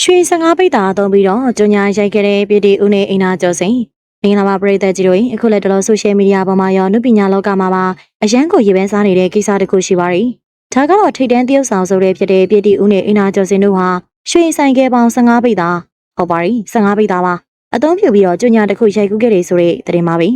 ရွှေ15ပိတ်တာသုံးပြီးတော့ကြညာရိုက်ခဲ့တဲ့ပြည်တီဦးနေအိနာကျော်စိန်မင်္ဂလာပါပရိသတ်ကြီးတို့အခုလည်းတော်တော်ဆိုရှယ်မီဒီယာပေါ်မှာရောနုပညာလောကမှာပါအရန်ကိုရေပန်းစားနေတဲ့ကိစ္စတစ်ခုရှိပါရီဒါကတော့ထိတ်တန်းတရုပ်ဆောင်ဆိုတဲ့ဖြစ်တဲ့ပြည်တီဦးနေအိနာကျော်စိန်တို့ဟာရွှေဆိုင်ကဲပေါင်း15ပိတ်တာဟုတ်ပါရီ15ပိတ်တာပါအသုံးပြုပြီးတော့ကြညာတစ်ခုရိုက်ကူးခဲ့တယ်ဆိုတဲ့သတင်းပါပဲ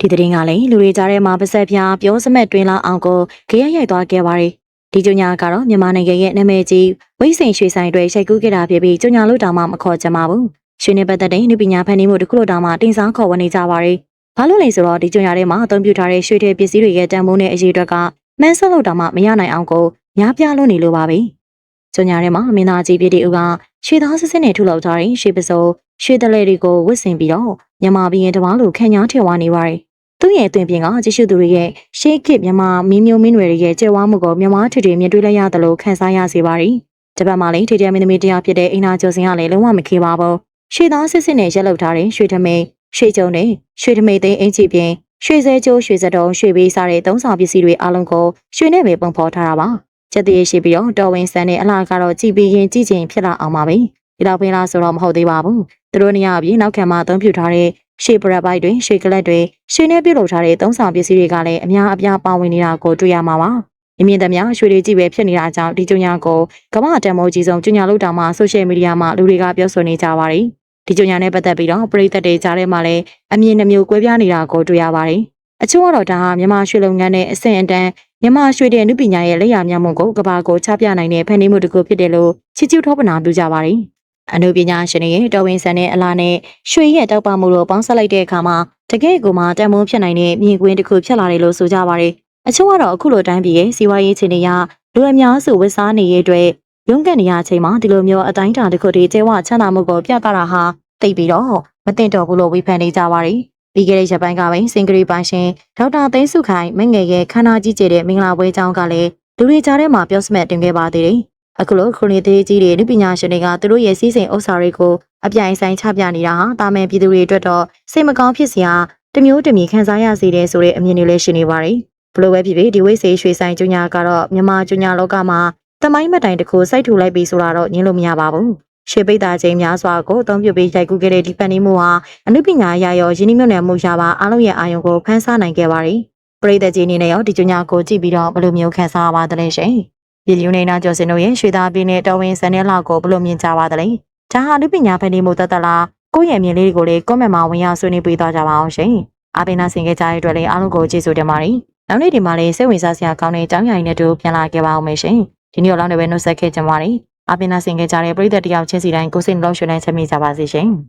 ဒီသတင်းကလည်းလူတွေကြားထဲမှာပါဆက်ပြားပြောစမက်တွင်လာအောင်ကိုခရရိုက်သွားခဲ့ပါရီဒီကြညာကတော့မြန်မာနိုင်ငံရဲ့နာမည်ကြီး ဝိစိန်ရွှေဆိုင်တွေရှိတ်ကူးခဲ့တာဖြစ်ပြီးကြညာလို့တောင်မှမခေါ်ချင်ပါဘူး။ရွှေနေပတ်သက်တဲ့နုပညာဖန်တီးမှုတစ်ခုလို့တောင်မှတင်ဆောင်ခေါ်ဝေနေကြပါရီ။ဘာလို့လဲဆိုတော့ဒီကြညာထဲမှာအသုံးပြုထားတဲ့ရွှေတွေပစ္စည်းတွေရဲ့တန်ဖိုးနဲ့အရေးအတွက်ကမန်းဆော့လို့တောင်မှမရနိုင်အောင်ကိုများပြားလို့နေလို့ပါပဲ။ကြညာထဲမှာမင်းသားကြီးပြည်တီဦးကရွှေသားစစ်စစ်နဲ့ထုလုပ်ထားတဲ့ရွှေပစိုးရွှေတလဲတွေကိုဝတ်ဆင်ပြီးတော့မြန်မာပြည်ရင်တပားလိုခံညားထည့်ဝါနေပါရီ။သူ့ရဲ့အသွင်ပြင်ကကြည့်ရှုသူတွေရဲ့ရှေးခေတ်မြန်မာမင်းမျိုးမင်းတွေရဲ့ကြဲဝါမှုကိုမြန်မာထွေထွေမြင်တွေ့လိုက်ရတယ်လို့ခန်းစားရစေပါရီ။ ဂျပန်မှာလည်းထေတဲမင်းသမီးတရားဖြစ်တဲ့အိနာကျော်စင်ကလည်းလုံးဝမခေပါဘူး။ရွှေသားစစ်စစ်နဲ့ရက်လောက်ထားတဲ့ရွှေထမိန်ရွှေကြုံနဲ့ရွှေထမိန်သိန်းအင်ချီပြင်ရွှေစဲကျိုးရွှေစတုံးရွှေပေးစားတဲ့သုံးဆောင်ပစ္စည်းတွေအလုံးကိုရွှေနဲ့ပဲပုံဖော်ထားတာပါ။ချက်တည်းရှိပြီးတော့တော်ဝင်ဆန်နဲ့အလားကတော့ကြည်ပြီးရင်ကြည်ချင်းဖြစ်လာအောင်ပါပဲ။ဒီတော့ပင်လားဆိုတော့မဟုတ်သေးပါဘူး။သူတို့နေရာအပြင်နောက်ခံမှာအသုံးပြုထားတဲ့ရှေ့ပရက်ပိုက်တွေရှေ့ကလပ်တွေရှေ့နဲ့ပြုတ်လုပ်ထားတဲ့သုံးဆောင်ပစ္စည်းတွေကလည်းအများအပြားပါဝင်နေတာကိုတွေ့ရမှာပါ။ အမြင့်သမျှရွှေတွေကြည့်ပဲဖြစ်နေတာကြောင့်ဒီကြညာကိုကမ္ဘာတန်မိုးကြီးဆုံးကြညာလို့တောင်မှဆိုရှယ်မီဒီယာမှာလူတွေကပြောဆိုနေကြပါတယ်။ဒီကြညာနဲ့ပတ်သက်ပြီးတော့ပရိသတ်တွေကြားထဲမှာလည်းအမြင်နှမျိုးကွဲပြားနေတာကိုတွေ့ရပါတယ်။အချို့ကတော့ဒါဟာမြန်မာရွှေလုပ်ငန်းနဲ့အဆင့်အတန်းမြန်မာရွှေတဲ့နုပညာရဲ့လက်ရမြတ်မှုကိုကဘာကိုချပြနိုင်တဲ့ဖန်တီးမှုတစ်ခုဖြစ်တယ်လို့ချီးကျူးထောပနာပြုကြပါတယ်။အနုပညာရှင်တွေရဲ့တော်ဝင်ဆန်တဲ့အလားနဲ့ရွှေရဲ့တောက်ပမှုတို့ပေါင်းဆက်လိုက်တဲ့အခါမှာတကယ့်ကိုမှတန်မိုးဖြစ်နိုင်တဲ့မြင်ကွင်းတစ်ခုဖြစ်လာတယ်လို့ဆိုကြပါတယ်။ အချို့ကတော့အခုလိုတိုင်းပြည်ရဲ့စီးပွားရေးခြေနေရလူအများစုဝစ်စားနေရတဲ့အတွက်ရုန်းကန်နေရချိန်မှာဒီလိုမျိုးအတိုင်းအတာတစ်ခုတည်းကျဲဝချမ်းသာမှုကိုပြသတာဟာသိပြီးတော့မတင်တော်ဘူးလို့ဝေဖန်နေကြပါတယ်။ပြီးခဲ့တဲ့ရက်ပိုင်းကပဲစင်ကရီပိုင်ရှင်ဒေါက်တာသိန်းစုခိုင်မငယ်ရဲ့ခန္ဓာကြီးကျတဲ့မင်္ဂလာပွဲကြောင်းကလည်းလူတွေကြားထဲမှာပြောစမဲ့တင်ခဲ့ပါသေးတယ်။အခုလိုခရိုနီသေးကြီးတွေလူပညာရှင်တွေကသူတို့ရဲ့စီးစိမ်ဥစ္စာတွေကိုအပြိုင်ဆိုင်ချပြနေတာဟာတာမန်ပြည်သူတွေအတွက်တော့စိတ်မကောင်းဖြစ်စရာတစ်မျိုးတစ်မျိုးခံစားရစေတယ်ဆိုတဲ့အမြင်တွေလည်းရှိနေပါတယ်။ ဘလို့ပဲဖြစ်ဖြစ်ဒီဝိစေးရွှေဆိုင်ကျွညာကတော့မြန်မာကျွညာလောကမှာတမိုင်းမတိုင်တစ်ခုစိုက်ထူလိုက်ပြီဆိုတာတော့ညင်းလို့မရပါဘူး။ရှေပိတ်တာချင်းများစွာကိုအသုံးပြုပြီးရိုက်ကူးခဲ့တဲ့ဒီဖန်နီမှုဟာအနုပညာအရာရောယင်းနှမြုပ်နယ်မှုရှာပါအားလုံးရဲ့အာရုံကိုဖန်ဆားနိုင်ခဲ့ပါတယ်။ပရိသတ်ကြီးအနေနဲ့ရောဒီကျွညာကိုကြည့်ပြီးတော့ဘယ်လိုမျိုးခံစားရပါသလဲရှင်။ပြည်လူနေတာကျော်စင်တို့ရဲ့ရွှေသားပြင်းတဲ့တော်ဝင်စံတဲ့လောက်ကိုဘယ်လိုမြင်ကြပါသလဲ။ဒါဟာအနုပညာဖန်တီးမှုတသက်လားကိုယ့်ရဲ့မြင်လေးတွေကိုလည်း comment မှာဝင်ရောက်ဆွေးနွေးပေးသွားကြပါအောင်ရှင်။အားပေးနာဆင်ခဲ့ကြတဲ့အတွက်လည်းအားလုံးကိုကျေးဇူးတင်ပါတယ်။ နောက်နေ့ဒီမှာလည်းစိတ်ဝင်စားစရာကောင်းတဲ့အကြောင်းအရာတွေနဲ့တူပြန်လာခဲ့ပါအောင်မယ်ရှင်။ဒီနေ့တော့လည်းပဲနှုတ်ဆက်ခဲ့ကြပါမယ်။အားပေးနာဆင်ခဲ့ကြတဲ့ပရိသတ်တယောက်ချင်းစီတိုင်းကိုစိတ်နှလုံးရွှင်လန်းချမ်းမြေ့ကြပါစေရှင်။